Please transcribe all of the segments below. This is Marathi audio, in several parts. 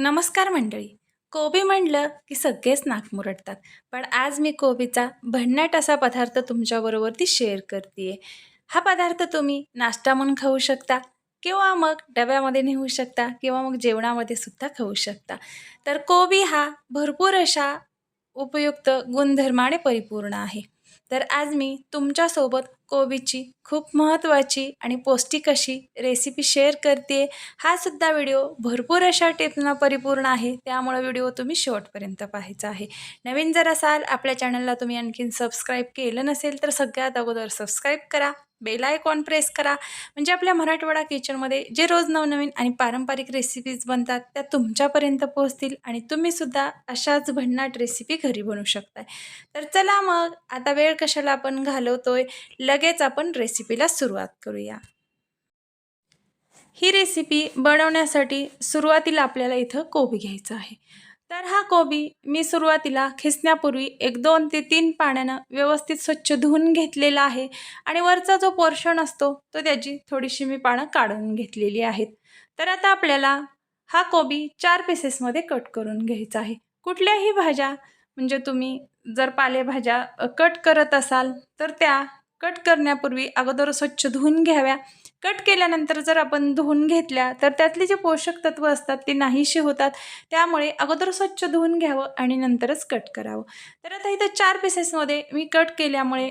नमस्कार मंडळी. कोबी म्हणलं की सगळेच नाक मुरडतात. पण आज मी कोबीचा भन्नाट असा पदार्थ तुमच्याबरोबर ती शेअर करते हा पदार्थ तुम्ही नाश्ता म्हणून खाऊ शकता किंवा मग डब्यामध्ये नेऊ शकता किंवा मग जेवणामध्ये सुद्धा खाऊ शकता. तर कोबी हा भरपूर अशा उपयुक्त गुणधर्माने परिपूर्ण आहे. तर आज मी तुमच्यासोबत कोबीची खूप महत्त्वाची आणि पौष्टिक अशी रेसिपी शेअर करते हा सुद्धा व्हिडिओ भरपूर अशा टिप्सना परिपूर्ण आहे. त्यामुळे व्हिडिओ तुम्ही शेवटपर्यंत पाहायचा आहे. नवीन जर असाल आपल्या चॅनलला तुम्ही आणखीन सबस्क्राईब केलं नसेल तर सगळ्यात अगोदर सबस्क्राईब करा. बेल आयकॉन प्रेस करा. म्हणजे आपल्या मराठवाडा किचनमध्ये जे रोज नवनवीन आणि पारंपरिक रेसिपीज बनतात त्या तुमच्यापर्यंत पोहोचतील आणि तुम्हीसुद्धा अशाच भन्नाट रेसिपी घरी बनवू शकताय. तर चला मग आता वेळ कशाला आपण घालवतोय? लगेच आपण रेसिपीला सुरुवात करूया. ही रेसिपी बनवण्यासाठी सुरुवातीला आपल्याला इथं कोबी घ्यायचं आहे. तर हा कोबी मी सुरुवातीला खिसण्यापूर्वी एक दोन ते तीन पाण्यानं व्यवस्थित स्वच्छ धुवून घेतलेला आहे आणि वरचा जो पोर्शन असतो तो त्याची थोडीशी मी पानं काढून घेतलेली आहेत. तर आता आपल्याला हा कोबी चार पीसेसमध्ये कट करून घ्यायचा आहे. कुठल्याही भाज्या म्हणजे तुम्ही जर पालेभाज्या कट करत असाल तर त्या कट करण्यापूर्वी अगोदर स्वच्छ धुवून घ्याव्या. कट केल्यानंतर जर आपण धुवून घेतल्या तर त्यातले जे पोषक तत्व असतात ते नाहीशी होतात. त्यामुळे अगोदर स्वच्छ धुवून घ्यावं आणि नंतरच कट करावं. तर आता इथं चार पीसेसमध्ये मी कट केल्यामुळे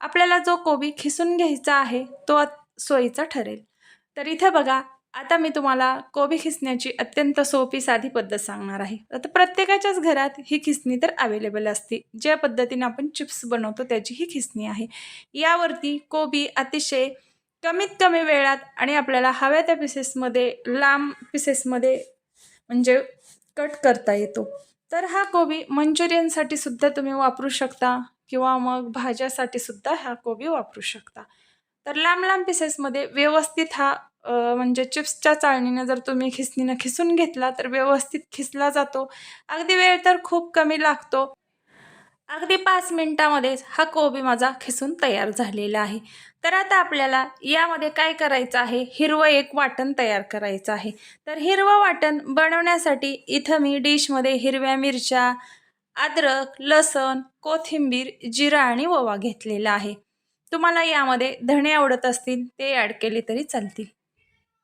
आपल्याला जो कोबी खिसून घ्यायचा आहे तो सोयीचा ठरेल. तर इथं बघा आता मी तुम्हाला कोबी खिसण्याची अत्यंत सोपी साधी पद्धत सांगणार आहे. आता प्रत्येकाच्याच घरात ही खिसणी तर अवेलेबल असते. ज्या पद्धतीने आपण चिप्स बनवतो त्याची ही खिसणी आहे. यावरती कोबी अतिशय कमीत कमी वेळात आणि आपल्याला हव्या त्या पिसेसमध्ये लांब पिसेसमध्ये म्हणजे कट करता येतो. तर हा कोबी मंचुरियनसाठी सुद्धा तुम्ही वापरू शकता किंवा मग भाज्यासाठी सुद्धा हा कोबी वापरू शकता. तर लांब लांब पिसेसमध्ये व्यवस्थित हा म्हणजे चिप्सच्या चाळणीनं जर तुम्ही खिसणीनं खिसून घेतला तर व्यवस्थित खिसला जातो. अगदी वेळ तर खूप कमी लागतो. अगदी पाच मिनटामध्येच हा कोबी माझा खिसून तयार झालेला आहे. तर आता आपल्याला यामध्ये काय करायचं आहे? हिरवं एक वाटण तयार करायचं आहे. तर हिरवं वाटण बनवण्यासाठी इथं मी डिशमध्ये हिरव्या मिरच्या अद्रक लसण कोथिंबीर जिरा आणि ओवा घेतलेला आहे. तुम्हाला यामध्ये धणे आवडत असतील ते ॲड केले तरी चालतील.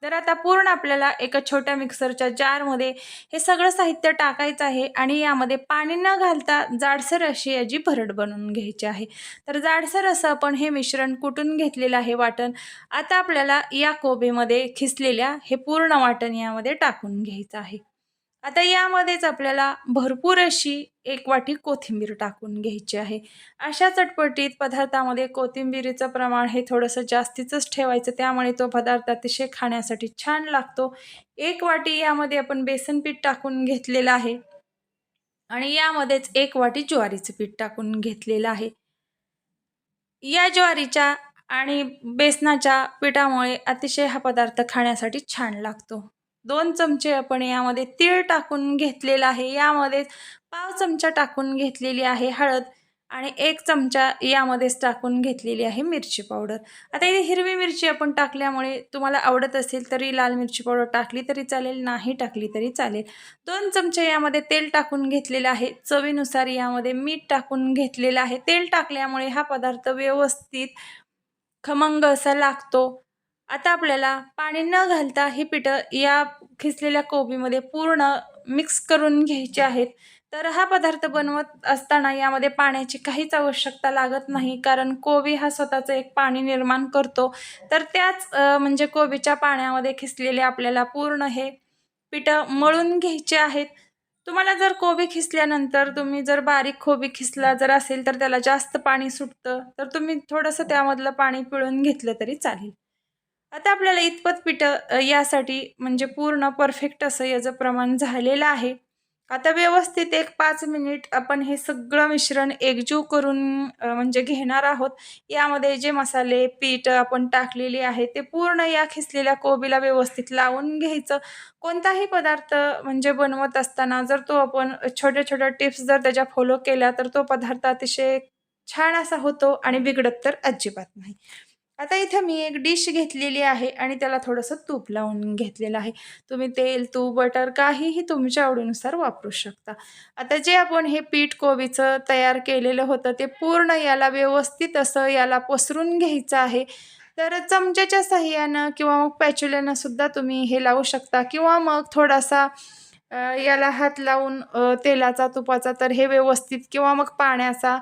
तर आता पूर्ण आपल्याला एका छोट्या मिक्सरच्या जारमध्ये हे सगळं साहित्य टाकायचं आहे आणि यामध्ये पाणी न घालता जाडसर अशी याची भरड बनवून घ्यायची आहे. तर जाडसर असं आपण हे मिश्रण कुटून घेतलेलं आहे वाटण. आता आपल्याला या कोबीमध्ये खिसलेल्या हे पूर्ण वाटण यामध्ये टाकून घ्यायचं आहे. आता यामध्येच आपल्याला भरपूर अशी एक वाटी कोथिंबीर टाकून घ्यायची आहे. अशा चटपटीत पदार्थामध्ये कोथिंबीरीचं प्रमाण हे थोडंसं जास्तीचंच ठेवायचं. त्यामुळे तो पदार्थ अतिशय खाण्यासाठी छान लागतो. एक वाटी यामध्ये आपण बेसन पीठ टाकून घेतलेलं आहे. आणि यामध्येच एक वाटी ज्वारीचं पीठ टाकून घेतलेलं आहे. या ज्वारीच्या आणि बेसनाच्या पिठामुळे अतिशय हा पदार्थ खाण्यासाठी छान लागतो. दोन चमचे आपण यामध्ये तीळ टाकून घेतलेला आहे. यामध्ये पाव चमचा टाकून घेतलेली आहे हळद आणि एक चमचा यामध्येच टाकून घेतलेली आहे मिरची पावडर. आता इथे हिरवी मिरची आपण टाकल्यामुळे तुम्हाला आवडत असेल तरी लाल मिरची पावडर टाकली तरी चालेल नाही टाकली तरी चालेल. दोन चमचे यामध्ये तेल टाकून घेतलेलं आहे. चवीनुसार यामध्ये मीठ टाकून घेतलेलं आहे. तेल टाकल्यामुळे हा पदार्थ व्यवस्थित खमंग असा लागतो. आता आपल्याला पाणी न घालता ही पिठं या खिसलेल्या कोबीमध्ये पूर्ण मिक्स करून घ्यायचे आहेत. तर हा पदार्थ बनवत असताना यामध्ये पाण्याची काहीच आवश्यकता लागत नाही कारण कोबी हा स्वतःचं एक पाणी निर्माण करतो. तर त्याच म्हणजे कोबीच्या पाण्यामध्ये खिसलेले आपल्याला पूर्ण हे पिठं मळून घ्यायचे आहेत. तुम्हाला जर कोबी खिसल्यानंतर तुम्ही जर बारीक कोबी खिसला जर असेल तर त्याला जास्त पाणी सुटतं. तर तुम्ही थोडंसं त्यामधलं पाणी पिळून घेतलं तरी चालेल. आता आपल्याला इतपत पिठं यासाठी म्हणजे पूर्ण परफेक्ट असं याचं प्रमाण झालेलं आहे. आता व्यवस्थित एक पाच मिनिट आपण हे सगळं मिश्रण एकजीव करून म्हणजे घेणार आहोत. यामध्ये जे मसाले पीठ आपण टाकलेले आहे ते पूर्ण या खिसलेल्या कोबीला व्यवस्थित लावून घ्यायचं. कोणताही पदार्थ म्हणजे बनवत असताना जर तो आपण छोट्या छोट्या टिप्स जर त्याच्या फॉलो केल्या तर तो पदार्थ अतिशय छान असा होतो आणि बिघडत तर अजिबात नाही. आता इथं मी एक डिश घेतलेली आहे आणि त्याला थोडंसं तूप लावून घेतलेलं आहे. तुम्ही तेल तूप बटर काहीही तुमच्या आवडीनुसार वापरू शकता. आता जे आपण हे पीठ कोबीचं तयार केलेलं होतं ते पूर्ण याला व्यवस्थित असं याला पसरून घ्यायचं आहे. तर चमच्याच्या साह्यानं किंवा मग पॅच्युल्यानं सुद्धा तुम्ही हे लावू शकता. किंवा मग थोडासा याला हात लावून तेलाचा तुपाचा तर हे व्यवस्थित किंवा मग पाण्याचा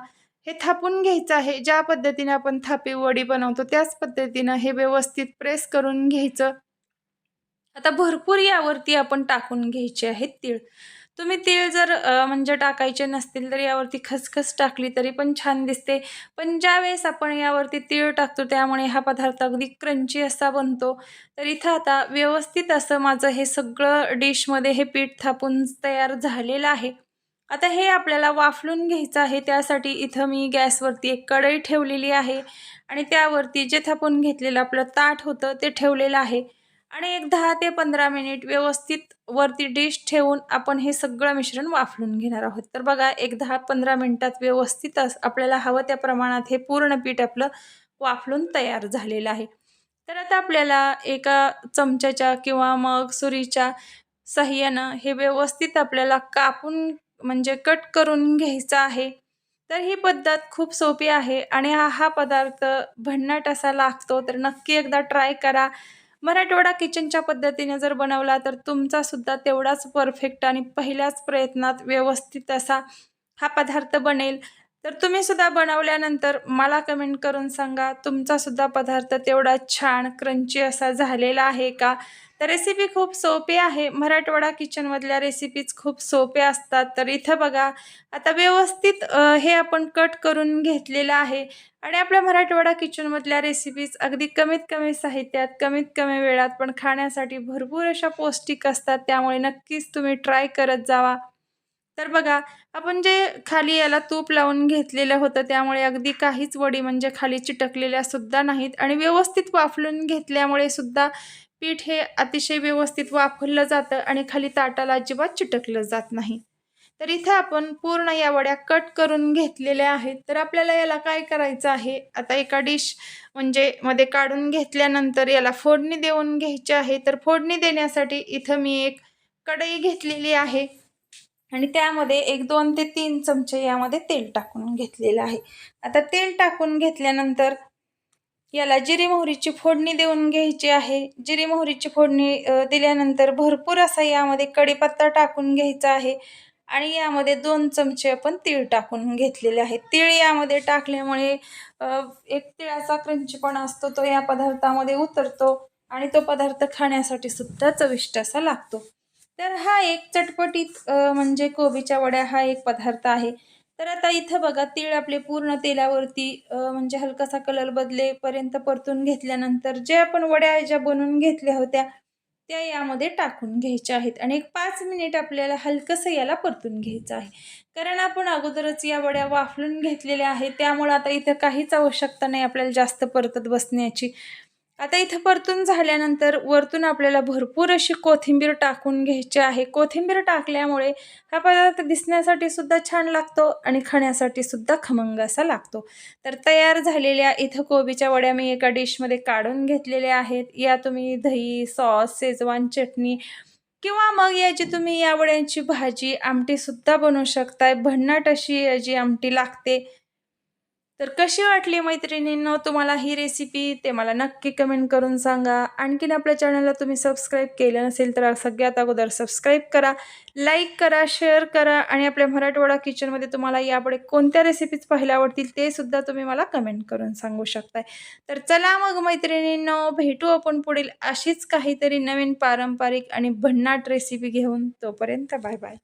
हे थापून घ्यायचं आहे. ज्या पद्धतीने आपण थापी वडी बनवतो त्याच पद्धतीनं हे व्यवस्थित प्रेस करून घ्यायचं. आता भरपूर यावरती आपण टाकून घ्यायचे आहेत तीळ. तुम्ही तीळ जर म्हणजे टाकायचे नसतील तर यावरती खसखस टाकली तरी पण छान दिसते. पण ज्यावेळेस आपण यावरती तीळ टाकतो त्यामुळे हा पदार्थ अगदी क्रंची असा बनतो. तर इथं आता व्यवस्थित असं माझं हे सगळं डिशमध्ये हे पीठ थापून तयार झालेलं आहे. आता हे आपल्याला वाफलून घ्यायचं आहे. त्यासाठी इथं मी गॅसवरती एक कढई ठेवलेली आहे. आणि त्यावरती जे थापून घेतलेलं आपलं ताट होतं ते ठेवलेलं आहे. आणि एक दहा ते पंधरा मिनिट व्यवस्थित वरती डिश ठेवून आपण हे सगळं मिश्रण वाफलून घेणार आहोत. तर बघा एक दहा पंधरा मिनटात व्यवस्थित अस- आपल्याला हवं त्या प्रमाणात हे पूर्ण पीठ आपलं वाफलून तयार झालेलं आहे. तर आता आपल्याला एका चमच्याच्या किंवा मग सुरीच्या सहाय्यानं हे व्यवस्थित आपल्याला कापून म्हणजे कट करून घ्यायचं आहे. तर ही पद्धत खूप सोपी आहे आणि हा हा पदार्थ भन्नाट असा लागतो. तर नक्की एकदा ट्राय करा. मराठवाडा किचनच्या पद्धतीने जर बनवला तर तुमचा सुद्धा तेवढाच परफेक्ट आणि पहिल्याच प्रयत्नात व्यवस्थित असा हा पदार्थ बनेल. तर तुम्ही सुद्धा बनवल्यानंतर मला कमेंट करून सांगा तुमचा सुद्धा पदार्थ तेवढा छान क्रंची असा झालेला आहे का? तर रेसिपी खूप सोपी आहे. मराठवाडा किचनमधल्या रेसिपीज खूप सोप्या असतात. तर इथं बघा आता व्यवस्थित हे आपण कट करून घेतलेलं आहे. आणि आपल्या मराठवाडा किचनमधल्या रेसिपीज अगदी कमीत कमी साहित्यात कमीत कमी वेळात पण खाण्यासाठी भरपूर अशा पौष्टिक असतात. त्यामुळे नक्कीच तुम्ही ट्राय करत जावा. तर बघा आपण जे खाली याला तूप लावून घेतलेलं होतं त्यामुळे अगदी काहीच वडी म्हणजे खाली चिटकलेल्या सुद्धा नाहीत. आणि व्यवस्थित वाफलून घेतल्यामुळे सुद्धा पीठ हे अतिशय व्यवस्थित वाफरलं जातं आणि खाली ताटाला अजिबात चिटकलं जात नाही. तर इथं आपण पूर्ण या वड्या कट करून घेतलेल्या आहेत. तर आपल्याला याला काय करायचं आहे? आता एका डिश म्हणजे मध्ये काढून घेतल्यानंतर याला फोडणी देऊन घ्यायची आहे. तर फोडणी देण्यासाठी इथं मी एक कढई घेतलेली आहे. आणि त्यामध्ये एक दोन ते तीन चमचे यामध्ये तेल टाकून घेतलेलं आहे. आता तेल टाकून घेतल्यानंतर याला जिरी मोहरीची फोडणी देऊन घ्यायची आहे. जिरी मोहरीची फोडणी दिल्यानंतर भरपूर असा यामध्ये कढीपत्ता टाकून घ्यायचा आहे आणि यामध्ये दोन चमचे आपण तीळ टाकून घेतलेले आहेत तीळ यामध्ये टाकल्यामुळे एक तिळाचा क्रंचीपणा असतो तो या पदार्थामध्ये उतरतो आणि तो पदार्थ खाण्यासाठी सुद्धा चविष्ट असा लागतो. तर हा एक चटपटीत म्हणजे कोबीच्या वड्या हा एक पदार्थ आहे. तर आता इथं बघा तीळ आपले पूर्ण तेलावरती म्हणजे हलकासा कलर बदलेपर्यंत परतून घेतल्यानंतर जे आपण वड्या ज्या बनवून घेतल्या होत्या त्या यामध्ये टाकून घ्यायच्या आहेत. आणि एक पाच मिनिट आपल्याला हलकंसं याला परतून घ्यायचं आहे. कारण आपण अगोदरच या वड्या वाफलून घेतलेल्या आहेत त्यामुळे आता इथं काहीच आवश्यकता नाही आपल्याला जास्त परतत बसण्याची. आता इथं परतून झाल्यानंतर वरतून आपल्याला भरपूर अशी कोथिंबीर टाकून घ्यायची आहे. कोथिंबीर टाकल्यामुळे हा पदार्थ दिसण्यासाठी सुद्धा छान लागतो आणि खाण्यासाठी सुद्धा खमंग असा लागतो. तर तयार झालेल्या इथं कोबीच्या वड्या मी एका डिशमध्ये काढून घेतलेल्या आहेत. या तुम्ही दही सॉस शेजवान चटणी किंवा मग याची तुम्ही या वड्यांची भाजी आमटीसुद्धा बनवू शकताय. भन्नाट अशी याची आमटी लागते तर कशी वाटली मैत्रिणींनो तुम्हाला ही रेसिपी ते मला नक्की कमेंट करून सांगा. आणखीन आपल्या चॅनलला तुम्ही सबस्क्राईब केलं नसेल तर सगळ्यात अगोदर सबस्क्राईब करा लाईक करा शेअर करा आणि आपल्या मराठवाडा किचनमध्ये तुम्हाला यापुढे कोणत्या रेसिपीज पाहायला आवडतील ते सुद्धा तुम्ही मला कमेंट करून सांगू शकताय. तर चला मग मैत्रिणींनो भेटू आपण पुढील अशीच काहीतरी नवीन पारंपरिक आणि भन्नाट रेसिपी घेऊन. तोपर्यंत बाय बाय